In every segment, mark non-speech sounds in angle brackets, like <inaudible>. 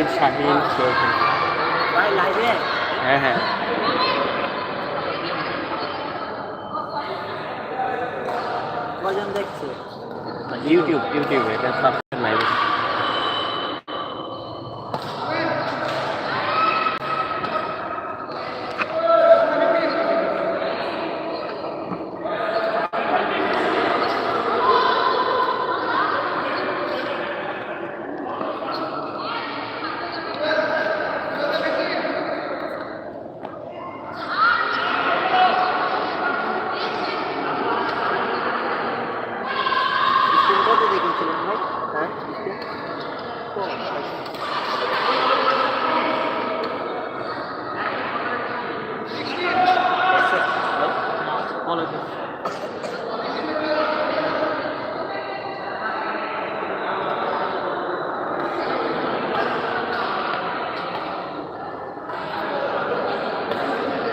জাহিদ শাহিন লাইভে হ্যাঁ হ্যাঁ। ইউটিউব ইউটিউবে এটা সাবস্ক্রাইব নাই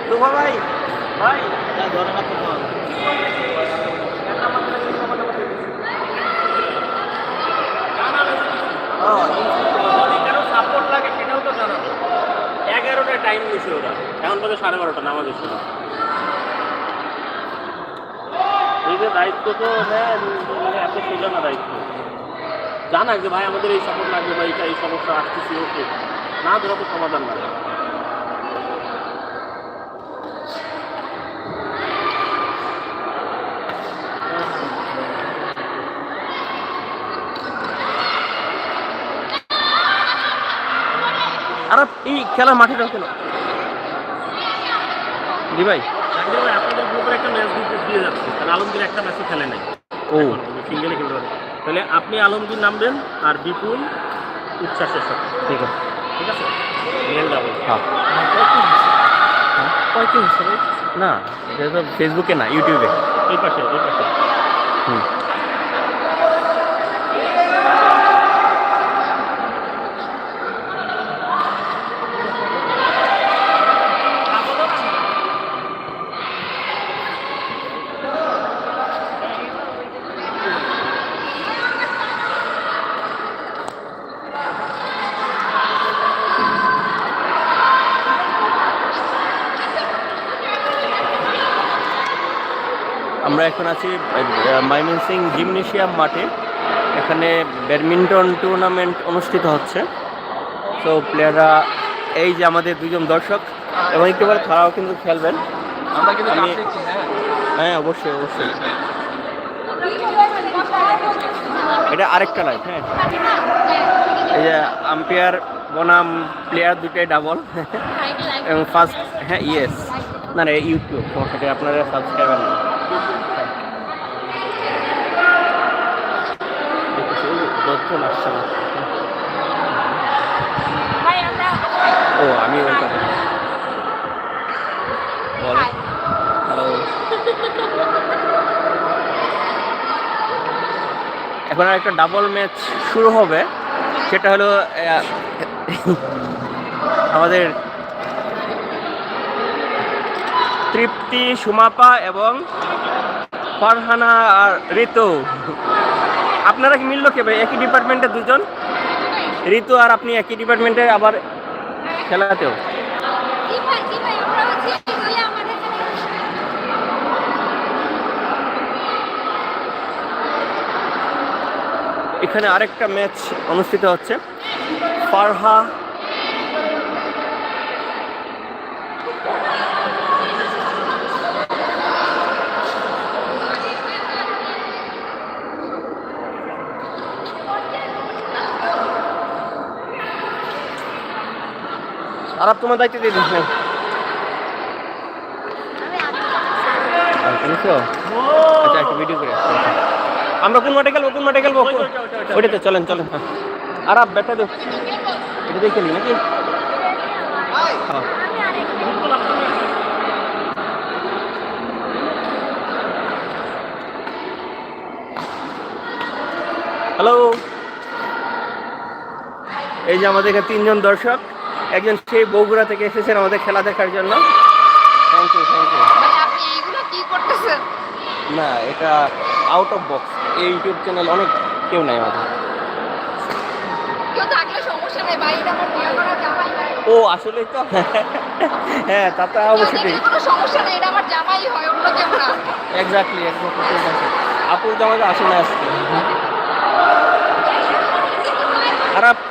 দুভা ভাই। ভাই কেন সাপোর্ট লাগে সেটাও তো জানা এগারোটায় টাইম নিছে ওরা। এখন পর্যন্ত সাড়ে বারোটা নামাজের সময়। যে দায়িত্ব তো মানে এত ছিল না দায়িত্ব। জানা যে, ভাই, আমাদের এই সাপোর্ট লাগবে বা এইটা, এই সমস্যা আসতেছি, ওকে। না ধরা তো সমাধান না আর, এই খেলার মাঠে কেন জি ভাই। জাকির ভাই আপনাদের গ্রুপের একটা ম্যাচ দিয়ে যাচ্ছে। কারণ আলমগীর একটা ম্যাচও খেলে নাই। ও। সিঙ্গেলে খেলতে পারে তাহলে আপনি আলমগীর নামবেন আর বিপুল উচ্ছ্বাসের সাথে। ঠিক আছে। ঠিক আছে? মেল ডাবল হ্যাঁ। পঁয়ত্রিশ কি না এটা তো ফেসবুকে না ইউটিউবে এই পাশে এই পাশে। হুম। আমরা এখন আছি মাইমিনসিং জিমনেশিয়াম মাঠে। এখানে ব্যাডমিন্টন টুর্নামেন্ট অনুষ্ঠিত হচ্ছে। তো প্লেয়াররা এই যে আমাদের দুজন দর্শক এবং একটু পরে তারাও কিন্তু খেলবেন। আমরা কিন্তু হ্যাঁ। হ্যাঁ অবশ্যই অবশ্যই। এটা আরেকটা লাইফ হ্যাঁ। এই যে আম্পায়ার বনাম প্লেয়ার দুটাই ডাবল এবং ফার্স্ট হ্যাঁ ইয়েস না না ইউটিউব আপনারা সাবস্ক্রাইবার না। ওই দশজন আসছে না। ও আমি বলো। হ্যালো এখন আর একটা ডাবল ম্যাচ শুরু হবে। সেটা হলো আমাদের তৃপ্তি সুমাপা এবং ফারহানা আর ঋতু। আপনারা কি মিললো কে ভাই? একই ডিপার্টমেন্টে দুজন? ঋতু আর আপনি একই ডিপার্টমেন্টে আবার খেলাতেও? এখানে আরেকটা ম্যাচ অনুষ্ঠিত হচ্ছে। ফারহা আর আপ তোমার দায়িত্ব দিয়ে দিস আচ্ছা একটা ভিডিও করে আমরা কোন মাঠে খেলব কোন মাঠে খেলব? ওইটাতে চলেন চলেন। হ্যাঁ। আর আপ ব্যাটা দেখ। এটা দেখে নি নাকি? হ্যাঁ। হ্যালো। এই যে আমাদের এখানে তিনজন দর্শক। একজন সেই বগুড়া থেকে এসেছেন আমাদের খেলা দেখার জন্য। থ্যাংক ইউ থ্যাংক ইউ মানে আপনি এইগুলো কি করতেছেন? না এটা আউট অফ বক্স এই ইউটিউব চ্যানেল অনেক কেউ নাই আমাদের ও আসলে তো? <laughs> হ্যাঁ তা তো অবশ্যই। সমস্যা নেই এটা আমার জামাই হয় অন্য কেউ না। এক্স্যাক্টলি এক্স্যাক্টলি আপুর জামাই আসলে আসছে আর আপ-